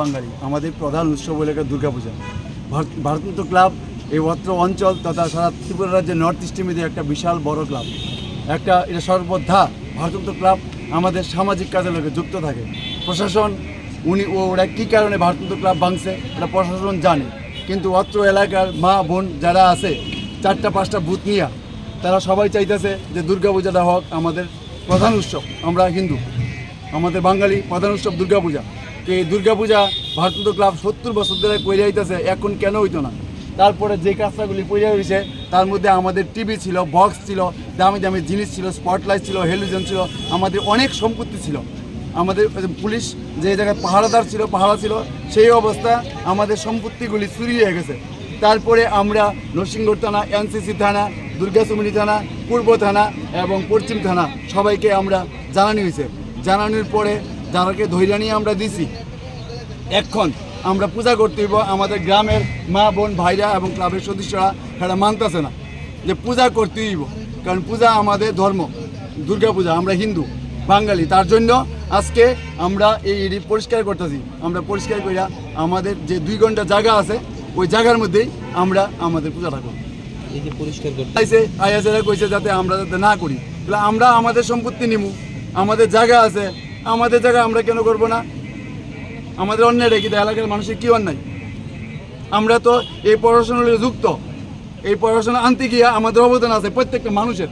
বাঙালি, আমাদের প্রধান উৎসব হলো একটা দুর্গাপূজা। ভারত ভারতীয় ক্লাব, এই অত্র অঞ্চল তথা সারা ত্রিপুরা রাজ্যের নর্থ ইস্টের মধ্যে একটা বিশাল বড় ক্লাব। একটা, এটা সর্বদা ভারতীয় ক্লাব আমাদের সামাজিক কাজের লোকে যুক্ত থাকে। প্রশাসন, উনি ওরা কী কারণে ভারতীয় ক্লাব ভাঙছে, এটা প্রশাসন জানে। কিন্তু অত্র এলাকার মা, বোন যারা আছে, চারটা, পাঁচটা বুথ নিয়ে, তারা সবাই চাইতেছে যে দুর্গাপূজাটা হোক আমাদের প্রধান উৎসব। আমরা হিন্দু, আমাদের বাঙালি প্রধান উৎসব দুর্গাপূজা। এই দুর্গাপূজা ভারতীয় ক্লাব সত্তর বছর ধরে করে যাইতেছে এখন কেন হইতো না? তারপরে যে কাজটাগুলি পড়ে হয়েছে তার মধ্যে আমাদের টিভি ছিল বক্স ছিল, দামি দামি জিনিস ছিল স্পটলাইট ছিল হেলিজেন ছিল, আমাদের অনেক সম্পত্তি ছিল। আমাদের পুলিশ যে জায়গায় পাহারাদার ছিল, পাহারা ছিল, সেই অবস্থা আমাদের সম্পত্তিগুলি চুরি হয়ে গেছে। তারপরে আমরা নরসিংগড় থানা, এনসিসি থানা, দুর্গাচুমনি থানা, পূর্ব থানা এবং পশ্চিম থানা সবাইকে আমরা জানানো হয়েছে। জানানোর পরে যারাকে ধৈর্য নিয়ে আমরা দিছি এখন আমরা পূজা করতে হইব আমাদের গ্রামের মা বোন ভাইরা এবং ক্লাবের সদস্যরা সেটা মানতেছে না যে পূজা করতে হইব। কারণ পূজা আমাদের ধর্ম দুর্গা পূজা আমরা হিন্দু বাঙালি তার জন্য আজকে আমরা এই এরি পরিষ্কার করতেছি। আমরা পরিষ্কার করিয়া আমাদের যে দুই ঘণ্টা জায়গা আছে ওই জায়গার মধ্যেই আমরা আমাদের পূজাটা করি এই যে পরিষ্কার করতে আইয়াসেরা কইছে যাতে আমরা যাতে না করি তাহলে আমরা আমাদের সম্পত্তি নিমু আমাদের জায়গা আছে আমাদের জায়গায় আমরা কেন করব না? আমাদের অন্যায় রেখে দেয়, এলাকার মানুষের কি অন্যায়? আমরা তো এই পড়াশোনা যুক্ত। এই পড়াশোনা আনতে গিয়ে আমাদের অবদান আছে প্রত্যেকটা মানুষের।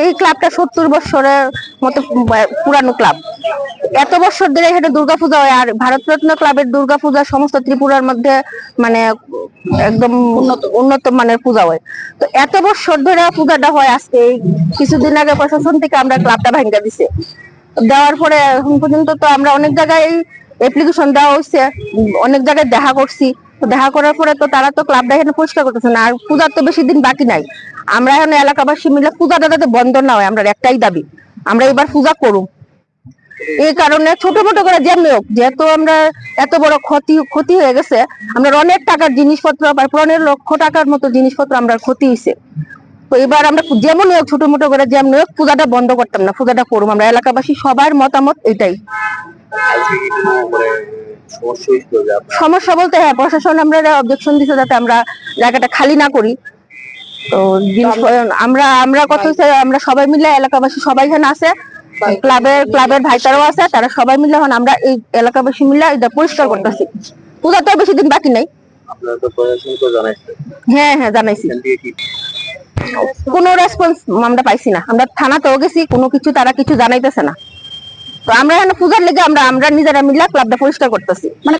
এই ক্লাবটা সত্তর বছরের মতো পুরানো ক্লাব এত বছর ধরে এখানে দুর্গাপূজা হয় আর ভারতরত্ন ক্লাবের দুর্গাপূজা সমস্ত ত্রিপুরার মধ্যে মানে একদম উন্নত মানের পূজা হয়। তো এত বছর ধরে পূজাটা হয় আজকে। কিছুদিন আগে প্রশাসন থেকে আমরা ক্লাবটা ভাঙ্গা দিছে। দেওয়ার পরে এখন পর্যন্ত তো আমরা অনেক জায়গায় অ্যাপ্লিকেশন দেওয়া হয়েছে। অনেক জায়গায় দেখা করছি। তো দেখা করার পরে তো তারা তো ক্লাবটা এখানে পরিষ্কার করতেছে না। আর পূজার তো বেশি দিন বাকি নাই। আমরা এখন এলাকাবাসী মিলে পূজাটা যাতে বন্ধ না হয়, আমরা একটাই দাবি। আমরা এবার পূজা করুম। এই কারণে ছোট মোটো করে যেমনি হোক, যেহেতু আমরা এত বড় ক্ষতি ক্ষতি হয়ে গেছে, আমরা অনেক টাকার জিনিসপত্র প্রায় পনেরো লক্ষ টাকার মতো জিনিসপত্র আমরা ক্ষতি হয়েছে তো এবার আমরা যেমন হোক ছোট মোটো করে যেমন হোক, পূজাটা বন্ধ করতাম না, পূজাটা করুম। আমরা এলাকাবাসী সবার মতামত এটাই। সমস্যা বলতে হ্যাঁ প্রশাসন আমরা অবজেকশন দিছে যাতে আমরা জায়গাটা খালি না করি। তো জিনিস আমরা আমরা কথা হচ্ছে আমরা সবাই মিলে এলাকাবাসী সবাই এখানে আছে ক্লাবের ক্লাবের ভাইতারাও আছে তারা সবাই মিলে এখন আমরা এই এলাকাবাসী মিলে এটা পরিষ্কার করতেছি। পূজা তো বেশি দিন বাকি নাই। হ্যাঁ হ্যাঁ জানাইছি। কোনো রেসপন্স আমরা পাইছি না। আমরা থানাতেও গেছি কোনো কিছু তারা কিছু জানাইতেছে না। তো আমরা এখানে পূজার লেগে আমরা আমরা নিজেরা মিলে ক্লাবটা পরিষ্কার করতেছি। মানে